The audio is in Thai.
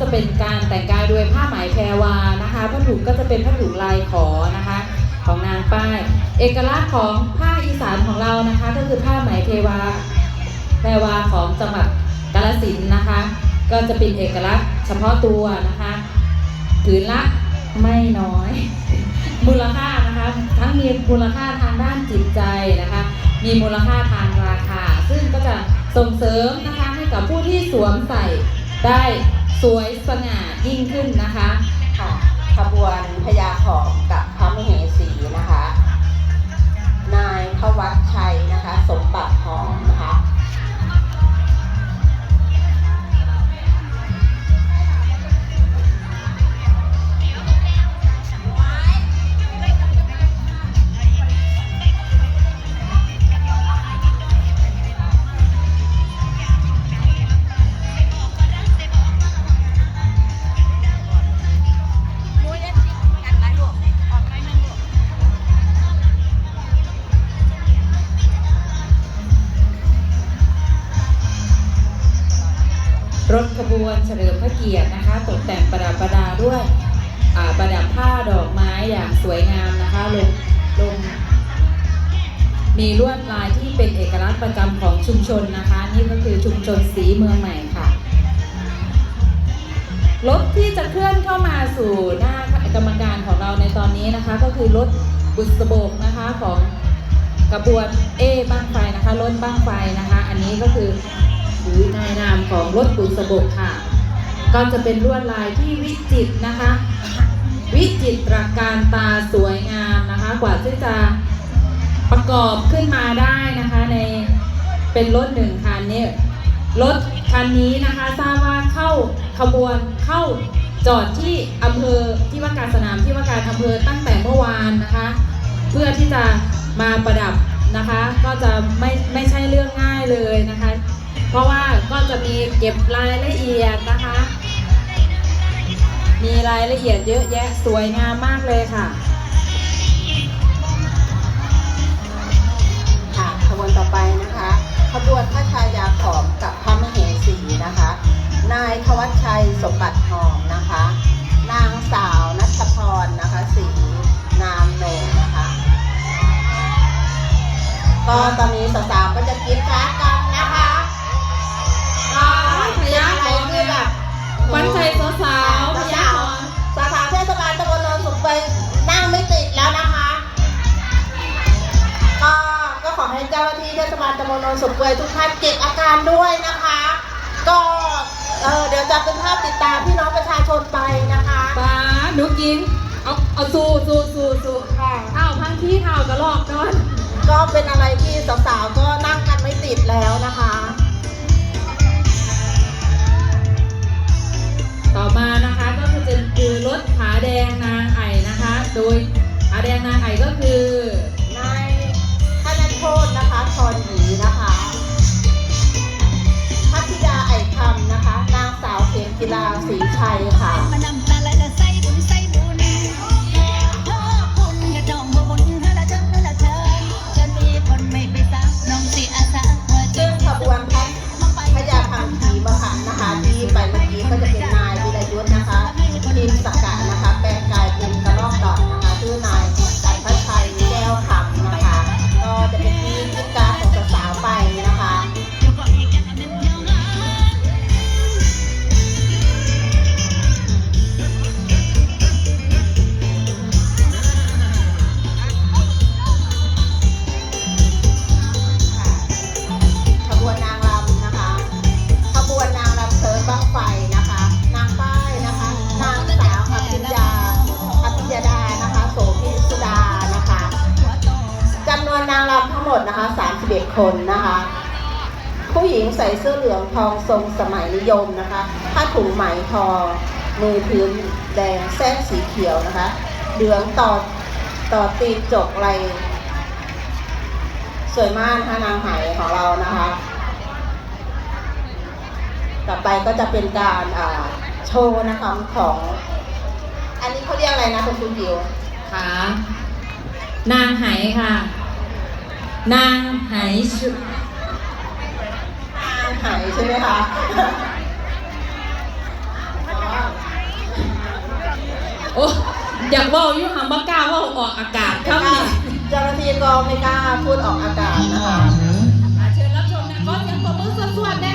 จะเป็นการแต่งกายด้วยผ้าไหมแพรวานะคะผ้าถุงก็จะเป็นผ้าถุงลายขอนะคะของนางป้าย เอกลักษณ์ของผ้าอีสานของเรานะคะ ก็คือผ้าไหมเทวาแพรวาของจังหวัดกาฬสินธุ์นะคะ ก็จะเป็นเอกลักษณ์เฉพาะตัวนะคะผืนละไม่น้อย มูลค่านะคะ ทั้งมีมูลค่าทางด้านจิตใจนะคะ มีมูลค่าทางราคา ซึ่งก็จะส่งเสริมนะคะให้กับผู้ที่สวมใส่ได้ สวยสง่ายิ่งขึ้นนะคะค่ะขบวนพญาหอมกับพระมเหสีนะคะ นายทวัชชัยนะคะ สมบัติหอมนะคะ รถขบวนเฉลิมพระเกียรตินะคะ ตกแต่งประดับประดาด้วยอ่าประดับผ้าดอกไม้อย่างสวยงามนะคะลงลงมีลวดลายที่เป็นเอกลักษณ์ประจำของชุมชนนะคะ นี่ก็คือชุมชนสีเมืองใหม่ค่ะรถที่จะเคลื่อนเข้ามาสู่หน้ากรรมการของเราในตอนนี้นะคะ ก็คือรถบุษบกนะคะของกระบวนเอบ้างไฟนะคะรถบ้างไฟนะคะ อันนี้ก็คือ ถือนายนามของรถบุษบกค่ะ ก็จะเป็นลวดลายที่วิจิตรนะคะ วิจิตรการตาสวยงามนะคะ กว่าที่จะประกอบขึ้นมาได้นะคะในเป็นรถหนึ่งคันนี่ยรถคันนี้นะคะทราบว่าเข้าขบวนเข้าจอดที่อำเภอที่ว่าการสนามที่ว่าการอำเภอตั้งแต่เมื่อวานนะคะ เพื่อที่จะมาประดับนะคะ ก็จะไม่ไม่ใช่เรื่องง่ายเลยนะคะ เพราะว่าก็จะมีเก็บรายละเอียดนะคะ มีรายละเอียดเยอะแยะสวยงามมากเลยค่ะค่ะขบวนต่อไปนะคะขบวนพระชายาขอมกับพระมเหสีนะคะ นายทวัชชัยสมบัติหอมนะคะ นางสาวนัชพรนะคะสีนามโหนงนะคะก็ต บาลตำบลโนนสุขเวยทุกท่านเก็บอาการด้วยนะคะ ก็เออเดี๋ยวจะเป็นภาพติดตามพี่น้องประชาชนไปนะคะป้าหนูกิน เอาเอาสู้สู้สู้สู้ค่ะเท้าพังที่เท้ากระลอกนอนก็เป็นอะไรที่สาวๆก็นั่งกันไม่ติดแล้วนะคะ ต่อมานะคะก็คือจะคือรถผาแดงนางไอ่นะคะ โดยผาแดงนาง ชัยค่ะมานำตาละละ ลืองทองทรงสมัยนิยมนะคะผ้าถุงไหมทอ มือพื้นแดงแส้นสีเขียวนะคะ เหลืองต่อต่อตีจกไหลสวยมากนะคะนางไหของเรานะคะ ต่อไปก็จะเป็นการอ่าโชว์นะคะของ อันนี้เขาเรียกอะไรนะคุณคุณยิวค่ะนางไหค่ะ นางไห หายใช่ไหมคะโอ้อยากว่าอยู่ค่มบ่กล้าว่าออกอากาศครับเจ้าหน้าที่กองไม่กล้าพูดออกอากาศนะคะเชิญรับชมนะก็ยังตบมือสวดๆได้